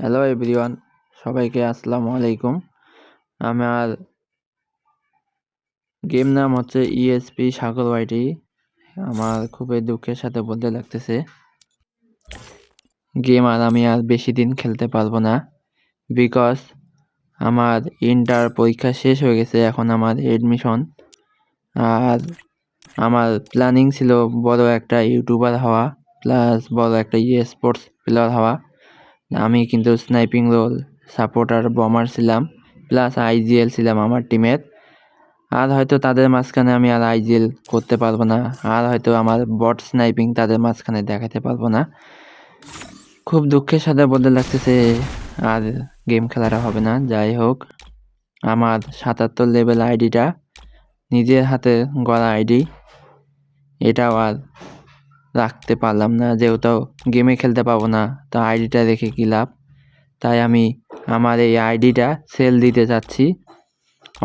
Hello everyone, সবাইকে আসসালামু আলাইকুম। আমার গেম নাম হচ্ছে ইএসপি সাগর ওয়াইটি আমার খুবই দুঃখের সাথে বলতে লাগতেছে, গেম আর আমি আর বেশি দিন খেলতে পারব না। বিকজ আমার ইন্টার পরীক্ষা শেষ হয়ে গেছে, এখন আমার এডমিশন আর আমার প্ল্যানিং ছিল বড় একটা ইউটিউবার হওয়া প্লাস বড় একটা ইয়ে স্পোর্টস প্লেয়ার হওয়া। আমি কিন্তু স্নাইপিং রোল সাপোর্টার বমার ছিলাম প্লাস আইজিএল ছিলাম আমার টিমের আর হয়তো তাদের মাঝখানে আমি আর আইজিএল করতে পারব না, আর হয়তো আমার বট স্নাইপিং তাদের মাঝখানে দেখাতে পারব না। খুব দুঃখের সাথে বলতে লাগতেছে, আর গেম খেলাটা হবে না, যাই হোক। আমার সাতাত্তর লেভেল আইডিটা নিজের হাতে গড়া আইডি এটাও আর রাখতে পারলাম না, যেহেতু গেমে খেলতে পারব না, তো আইডিটা রেখে কী লাভ? তাই আমি আমার এই আইডিটা সেল দিতে চাচ্ছি।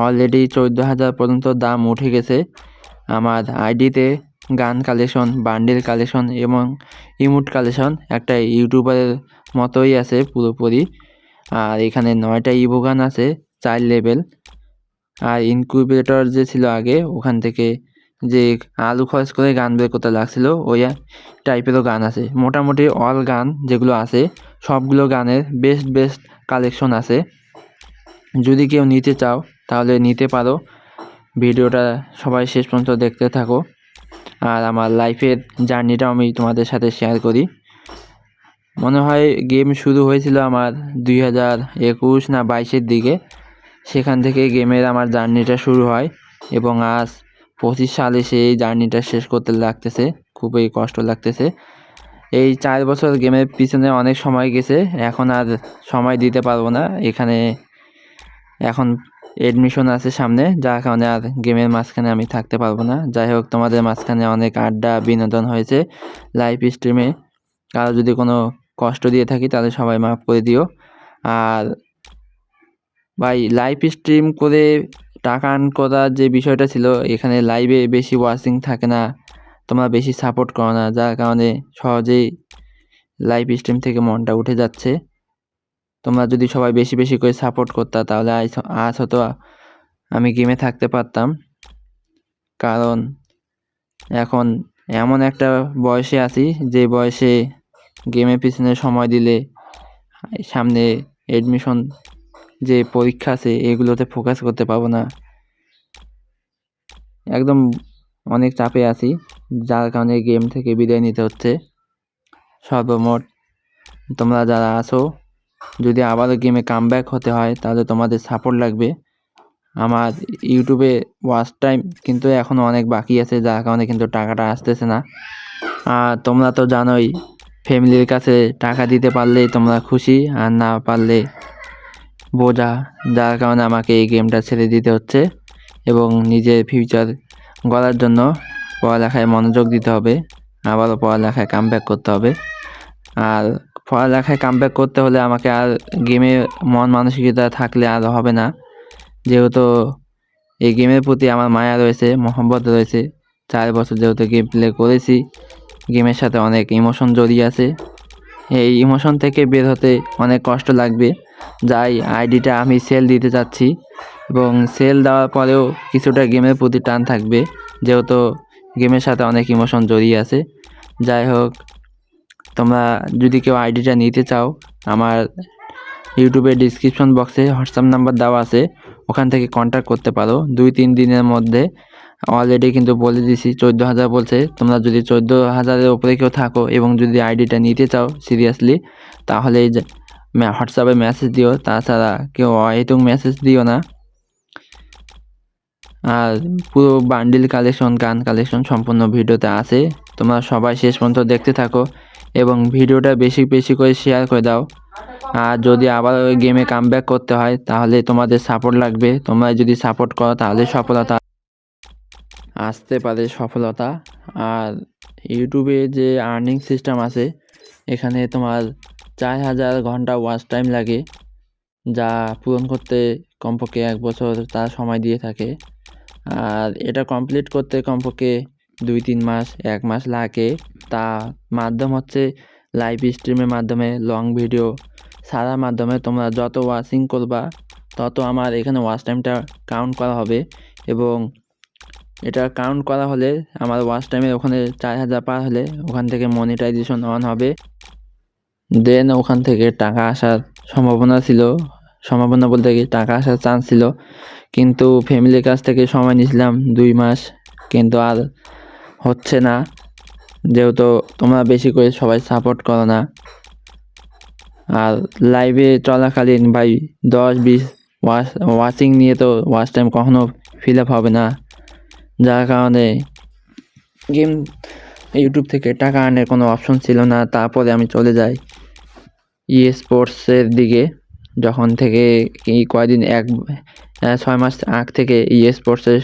অলরেডি চোদ্দ হাজার পর্যন্ত দাম উঠে গেছে। আমার আইডিতে গান কালেকশন বান্ডেল কালেকশন এবং ইমোট কালেকশন একটা ইউটিউবারের মতোই আছে পুরোপুরি। আর এখানে নয়টা ইভো গান আছে, চার লেভেল আর ইনকিউবেটর যে ছিল আগে, ওখান থেকে যে আলু খরচ করে গান বের করতে লাগছিল, ওই টাইপেরও গান আছে। মোটামুটি অল গান যেগুলো আছে, সবগুলো গানের বেস্ট বেস্ট কালেকশন আছে। যদি কেউ নিতে চাও, তাহলে নিতে পারো। ভিডিওটা সবাই শেষ পর্যন্ত দেখতে থাকো। আর আমার লাইফের জার্নিটাও আমি তোমাদের সাথে শেয়ার করি। মনে হয় গেম শুরু হয়েছিল আমার দুই হাজার একুশ না বাইশের দিকে। সেখান থেকে গেমের আমার জার্নিটা শুরু হয় এবং আজ পঁচিশ সালে সেই জার্নিটা শেষ করতে লাগতেছে, খুবই কষ্ট লাগতেছে। এই চার বছর গেমের পিছনে অনেক সময় গেছে, এখন আর সময় দিতে পারব না। এখানে এখন এডমিশন আছে সামনে, যার কারণে আর গেমের মাঝখানে আমি থাকতে পারব না। যাই হোক, তোমাদের মাঝখানে অনেক আড্ডা, বিনোদন হয়েছে লাইভ স্ট্রিমে কারও যদি কোনো কষ্ট দিয়ে থাকি, তাহলে সবাই মাফ করে দিও। আর ভাই লাইভ স্ট্রিম করে টাকা আর্ন করার যে বিষয়টা ছিল, এখানে লাইভে বেশি ওয়াচিং থাকে না। তোমরা বেশি সাপোর্ট করো না, যার কারণে সহজেই লাইভ স্ট্রিম থেকে মনটা উঠে যাচ্ছে। তোমরা যদি সবাই বেশি বেশি করে সাপোর্ট করতা, তাহলে আজ হয়তো আমি গেমে থাকতে পারতাম। কারণ এখন এমন একটা বয়সে আছি, যে বয়সে গেমের পিছনে সময় দিলে সামনে এডমিশন যে পরীক্ষা আছে, এগুলোতে ফোকাস করতে পারব না। একদম অনেক চাপে আছি, যার কারণে গেম থেকে বিদায় নিতে হচ্ছে। সর্বমোট তোমরা যারা আছো, যদি আবারও গেমে কাম হতে হয়, তাহলে তোমাদের সাপোর্ট লাগবে। আমার ইউটিউবে ওয়াচ টাইম কিন্তু এখনও অনেক বাকি আছে, যার কারণে কিন্তু টাকাটা আসতেছে না। আর তোমরা তো জানোই ফ্যামিলির কাছে টাকা দিতে পারলেই তোমরা খুশি, আর না পারলে বোঝা, যার কারণে আমাকে এই গেমটা ছেড়ে দিতে হচ্ছে এবং নিজের ফিউচার গড়ার জন্য পড়ালেখায় মনোযোগ দিতে হবে, আবারও পড়ালেখায় কাম করতে হবে। আর পড়ালেখায় কাম করতে হলে আমাকে আর গেমে মন মানসিকতা থাকলে আর হবে না। যেহেতু এই গেমের প্রতি আমার মায়া রয়েছে, মহব্বত রয়েছে, চার বছর যেহেতু গেম প্লে করেছি, গেমের সাথে অনেক ইমোশন জড়িয়ে আছে। এই ইমোশন থেকে বের হতে অনেক কষ্ট লাগবে। যাই, আইডিটা আমি সেল দিতে চাচ্ছি এবং সেল দেওয়ার পরেও কিছুটা গেমের প্রতি টান থাকবে। যেহেতু গেমের সাথে অনেক ইমোশন জড়িয়ে আছে। যাই হোক, তোমরা যদি কেউ আইডিটা নিতে চাও, আমার ইউটিউবের ডিসক্রিপশন বক্সে হোয়াটসঅ্যাপ নাম্বার দেওয়া আছে। ওখান থেকে কন্ট্যাক্ট করতে পারো। দুই, তিন দিনের মধ্যে অলরেডি কিন্তু বলে দিছি, চোদ্দ হাজার বলছে। তোমরা যদি চোদ্দ হাজারের উপরে কেউ থাকো এবং যদি আইডিটা নিতে চাও সিরিয়াসলি তাহলে হোয়াটসঅ্যাপে মেসেজ দিও। তাছাড়া কেউ অহেতুক মেসেজ দিও না। আর পুরো বান্ডিল কালেকশন গান কালেকশন সম্পূর্ণ ভিডিওতে আছে। তোমরা সবাই শেষ পর্যন্ত দেখতে থাকো এবং ভিডিওটা বেশি বেশি করে শেয়ার করে দাও। আর যদি আবার ওই গেমে কাম করতে হয়, তাহলে তোমাদের সাপোর্ট লাগবে। তোমরা যদি সাপোর্ট করো, তাহলে সফলতা আসতে পারে সফলতা। আর ইউটিউবে যে আর্নিং সিস্টেম আছে, এখানে তোমার চার হাজার ঘণ্টা ওয়াচ টাইম লাগে, যা পূরণ করতে কমপক্ষে এক বছর তার সময় দিয়ে থাকে। আর এটা কমপ্লিট করতে কমপক্ষে দুই তিন মাস, এক মাস লাগে। তা মাধ্যম হচ্ছে লাইভ স্ট্রিমের মাধ্যমে লং ভিডিও ছাড়ার মাধ্যমে তোমরা যত ওয়াচিং করবা, তত আমার এখানে ওয়াচ টাইমটা কাউন্ট করা হবে। এবং এটা কাউন্ট করা হলে আমার ওয়াচ টাইমের ওখানে চার হাজার পার হলে ওখান থেকে মনিটাইজেশন অন হবে। দেন ওখান থেকে টাকা আসার সম্ভাবনা ছিল। সম্ভাবনা বলতে কি, টাকা আসার চান্স ছিল। কিন্তু ফ্যামিলির কাছ থেকে সময় নিয়েছিলাম দুই মাস। কিন্তু আর হচ্ছে না। যেহেতু তোমরা বেশি করে সবাই সাপোর্ট করো না। আর লাইভে চলাকালীন ভাই দশ বিশ ওয়াচ ওয়াচিং নিয়ে তো ওয়াচ টাইম কখনো ফিল আপ হবে না। যার কারণে গেম ইউটিউব থেকে টাকা আনার কোনো অপশন ছিল না। তারপরে আমি চলে যাই। ই স্পোর্টসের দিকে, যখন থেকে কয়দিন, এক ছয় মাস আগ থেকে ই স্পোর্টসের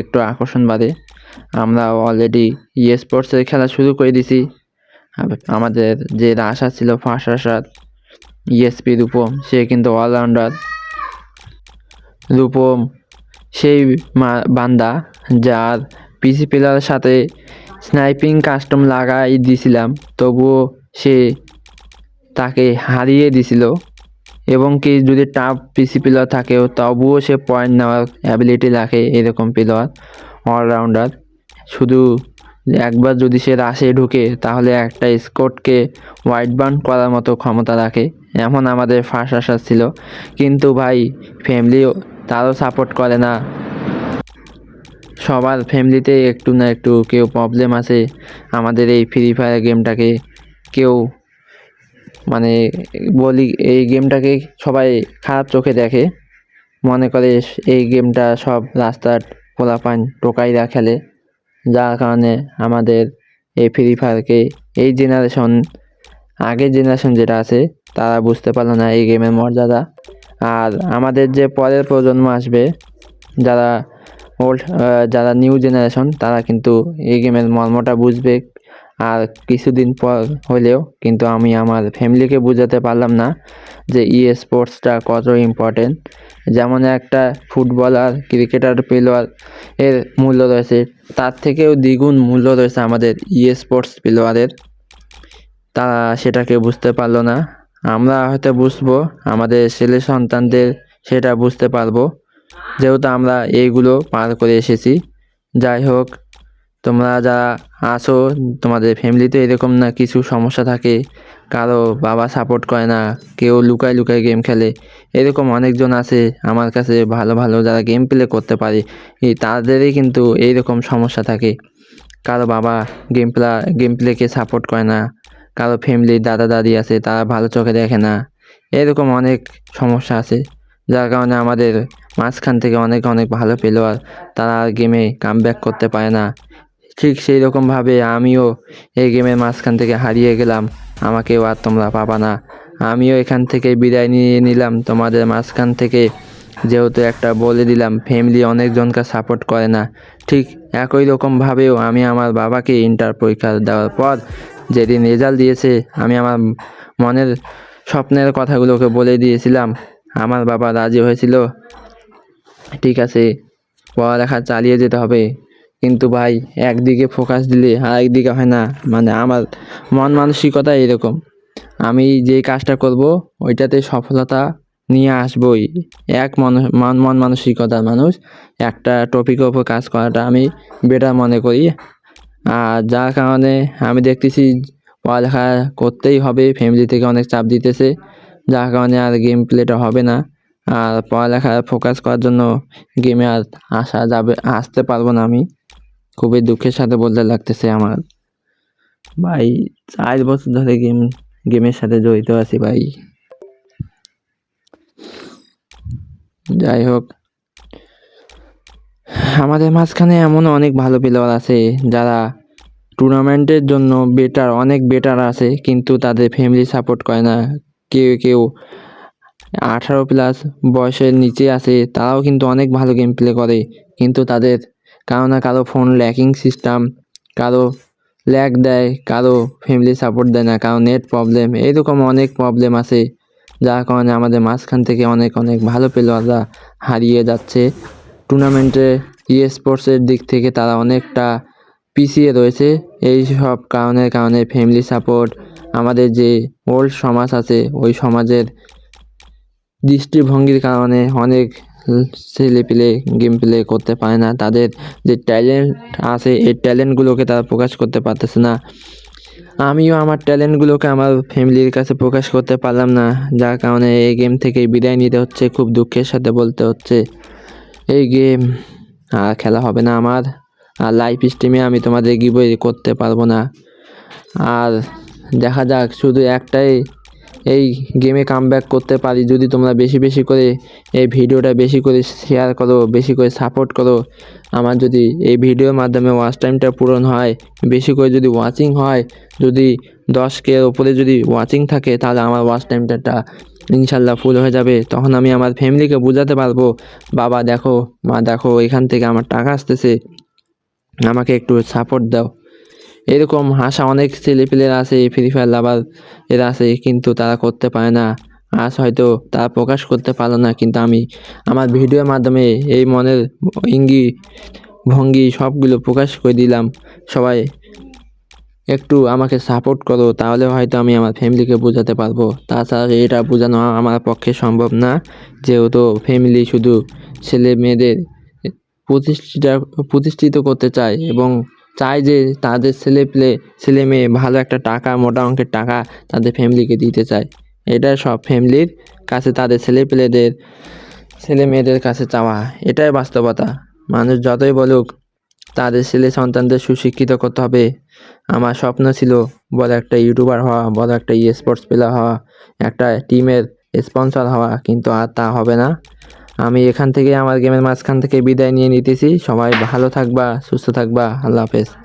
একটু আকর্ষণ বাড়ে আমরা অলরেডি ই স্পোর্টসের খেলা শুরু করে দিছি। আমাদের যে আশা ছিল ফার্স্ট আশার ইএসপি রূপম, সে কিন্তু অলরাউন্ডার রূপম, সেই বান্দা যার পিসি প্লেয়ারের সাথে স্নাইপিং কাস্টম লাগাই দিছিলাম, তবুও সে তাকে হারিয়ে দিছিল। এবং কি যদি টাফ পিসি প্লেয়ার থাকেও তবুও সে পয়েন্ট নেওয়ার অ্যাবিলিটি রাখে এরকম প্লেয়ার অলরাউন্ডার শুধু একবার যদি সে রাশে ঢুকে, তাহলে একটা স্কোটকে হোয়াইট বার্ন করার মতো ক্ষমতা রাখে, এমন আমাদের ফার্স্ট আশা ছিল। কিন্তু ভাই ফ্যামিলিও তারও সাপোর্ট করে না। সবার ফ্যামিলিতে একটু না একটু কেউ প্রবলেম আছে। আমাদের এই ফ্রি ফায়ার গেমটাকে কেউ মানে বলি, এই গেমটাকে সবাই খারাপ চোখে দেখে। মনে করে এই গেমটা সব রাস্তার পোলাপান টোকাইরা খেলে। যার কারণে আমাদের এই ফ্রি ফায়ারকে এই জেনারেশন আগের জেনারেশন যেটা আছে, তারা বুঝতে পারল না এই গেমের মর্যাদা। আর আমাদের যে পরের প্রজন্ম আসবে, যারা ওল্ড যারা নিউ জেনারেশন তারা কিন্তু এই গেমের মর্মটা বুঝবে। আর কিছুদিন পর হলেও কিন্তু আমি আমার ফ্যামিলিকে বোঝাতে পারলাম না যে ই স্পোর্টসটা কত ইম্পর্টেন্ট যেমন একটা ফুটবলার ক্রিকেটার প্লেয়ার এর মূল্য রয়েছে, তার থেকেও দ্বিগুণ মূল্য রয়েছে আমাদের ই স্পোর্টস প্লেয়ারের তারা সেটাকে বুঝতে পারল না। আমরা হয়তো বুঝব, আমাদের ছেলে সন্তানদের সেটা বুঝতে পারব। যেহেতু আমরা এইগুলো পার করে এসেছি। যাই হোক তোমরা যারা আসো তোমাদের ফ্যামিলিতে এরকম না কিছু সমস্যা থাকে? কারও বাবা সাপোর্ট করে না, কেউ লুকায় লুকায় গেম খেলে। এরকম অনেকজন আছে আমার কাছে ভালো ভালো যারা গেম প্লে করতে পারে। তাদেরই কিন্তু এইরকম সমস্যা থাকে। কারও বাবা গেম প্লা গেম প্লেকে সাপোর্ট করে না। কারও ফ্যামিলির দাদা দাদি আছে, তারা ভালো চোখে দেখে না। এরকম অনেক সমস্যা আছে। যার কারণে আমাদের মাঝখান থেকে অনেক অনেক ভালো প্লেয়ার তারা আর গেমে কাম ব্যাক করতে পারে না। ঠিক সেই রকমভাবে আমিও এই গেমের মাঝখান থেকে হারিয়ে গেলাম। আমাকেও আর তোমরা পাবা না। আমিও এখান থেকে বিদায় নিয়ে নিলাম। তোমাদের মাঝখান থেকে যেহেতু একটা বলে দিলাম ফ্যামিলি অনেকজনকে সাপোর্ট করে না। ঠিক একই রকমভাবেও আমি আমার বাবাকে ইন্টার পরীক্ষা দেওয়ার পর যেদিন রেজাল্ট দিয়েছে, আমি আমার মনের স্বপ্নের কথাগুলোকে বলে দিয়েছিলাম। আমার বাবা রাজি হয়েছিল। ঠিক আছে, পড়ালেখা চালিয়ে যেতে হবে। কিন্তু ভাই, একদিকে ফোকাস দিলে আর একদিকে হয় না। মানে আমার মন মানসিকতা এরকম। আমি যে কাজটা করব, ওইটাতে সফলতা নিয়ে আসবই। এক মন মন মন মানসিকতার মানুষ। একটা টপিকের ওপর কাজ করাটা আমি বেটার মনে করি। আর যার কারণে আমি দেখতেছি, পড়ালেখা করতেই হবে ফ্যামিলি থেকে অনেক চাপ দিতেছে। যার কারণে আর গেম প্লেটা হবে না। আর পড়ালেখায় ফোকাস করার জন্য গেমে আর আসা যাবে, আসতে পারব না আমি। খুবই দুঃখের সাথে বলতে লাগতেছে আমার। ভাই, চার বছর ধরে গেম, গেমের সাথে জড়িত আছি ভাই। যাই হোক, আমাদের মাঝখানে এমন অনেক ভালো প্লেয়ার আছে যারা টুর্নামেন্টের জন্য বেটার অনেক বেটার আছে, কিন্তু তাদের ফ্যামিলি সাপোর্ট করে না। কেউ কেউ আঠারো প্লাস বয়সের নিচে আছে, তারাও কিন্তু অনেক ভালো গেম প্লে করে, কিন্তু তাদের কারও না কারও ফোন ল্যাকিং সিস্টেম কারও ল্যাগ দেয়, কারও ফ্যামিলি সাপোর্ট দেয় না, কারও নেট প্রবলেম এরকম অনেক প্রবলেম আছে। যার কারণে আমাদের মাঝখান থেকে অনেক অনেক ভালো প্লেয়াররা হারিয়ে যাচ্ছে। টুর্নামেন্টে ই স্পোর্টসের দিক থেকে তারা অনেকটা পিছিয়ে রয়েছে। এই সব কারণের কারণে ফ্যামিলি সাপোর্ট আমাদের যে ওল্ড সমাজ আছে, ওই সমাজের দৃষ্টিভঙ্গির কারণে অনেক ছেলেপিলে গেম প্লে করতে পারে না। তাদের যে ট্যালেন্ট আছে, এই ট্যালেন্টগুলোকে তারা প্রকাশ করতে পারতেছে না। আমিও আমার ট্যালেন্টগুলোকে আমার ফ্যামিলির কাছে প্রকাশ করতে পারলাম না। যার কারণে এই গেম থেকে বিদায় নিতে হচ্ছে, খুব দুঃখের সাথে বলতে হচ্ছে। এই গেম আর খেলা হবে না আমার। আর লাইভ স্ট্রিমে আমি তোমাদের গিবই করতে পারব না। আর দেখা যাক, শুধু একটাই এই গেমে কামব্যাক করতে পারি। যদি তোমরা বেশি বেশি করে এই ভিডিওটা বেশি করে শেয়ার করো, বেশি করে সাপোর্ট করো, আমার যদি এই ভিডিওর মাধ্যমে ওয়াচ টাইমটা পূরণ হয়, বেশি করে যদি ওয়াচিং হয়, যদি দশ কে ওপরে যদি ওয়াচিং থাকে, তাহলে আমার ওয়াচ টাইমটা ইনশাল্লাহ ফুল হয়ে যাবে। তখন আমি আমার ফ্যামিলিকে বোঝাতে পারব, বাবা, দেখো, মা, দেখো, এখান থেকে আমার টাকা আসতেছে, আমাকে একটু সাপোর্ট দাও। এরকম আশা অনেক ছেলেপেলেরা আছে ফ্রি ফায়ার লাভার এরা আছে, কিন্তু তারা করতে পারে না। আজ হয়তো তারা প্রকাশ করতে পারল না, কিন্তু আমি, আমার ভিডিওর মাধ্যমে এই মনের ইঙ্গি, ভঙ্গি সবগুলো প্রকাশ করে দিলাম। সবাই একটু আমাকে সাপোর্ট করো, তাহলে হয়তো আমি আমার ফ্যামিলিকে বোঝাতে পারব। তাছাড়া এটা বোঝানো আমার পক্ষে সম্ভব না, যেহেতু ফ্যামিলি শুধু ছেলে মেয়েদের প্রতিষ্ঠিত প্রতিষ্ঠিত করতে চায় এবং চায় যে তাদের ছেলে পেলে, ছেলে মেয়ে ভালো একটা টাকা, মোটা অঙ্কের টাকা তাদের ফ্যামিলিকে দিতে চায়। এটা সব ফ্যামিলির কাছে তাদের ছেলে পেলেদের, ছেলে মেয়েদের কাছে চাওয়া। এটাই বাস্তবতা। মানুষ যতই বলুক, তাদের ছেলে সন্তানদের সুশিক্ষিত করতে হবে। আমার স্বপ্ন ছিল বড় একটা ইউটিউবার হওয়া, বড় একটা স্পোর্টস প্লেয়ার হওয়া, একটা টিমের স্পন্সর হওয়া, কিন্তু আর তা হবে না। আমি এখান থেকে আমার গেমের মাঝখান থেকে বিদায় নিয়ে নিতেছি। সবাই ভালো থাকবা, সুস্থ থাকবা। আল্লাহ হাফেজ।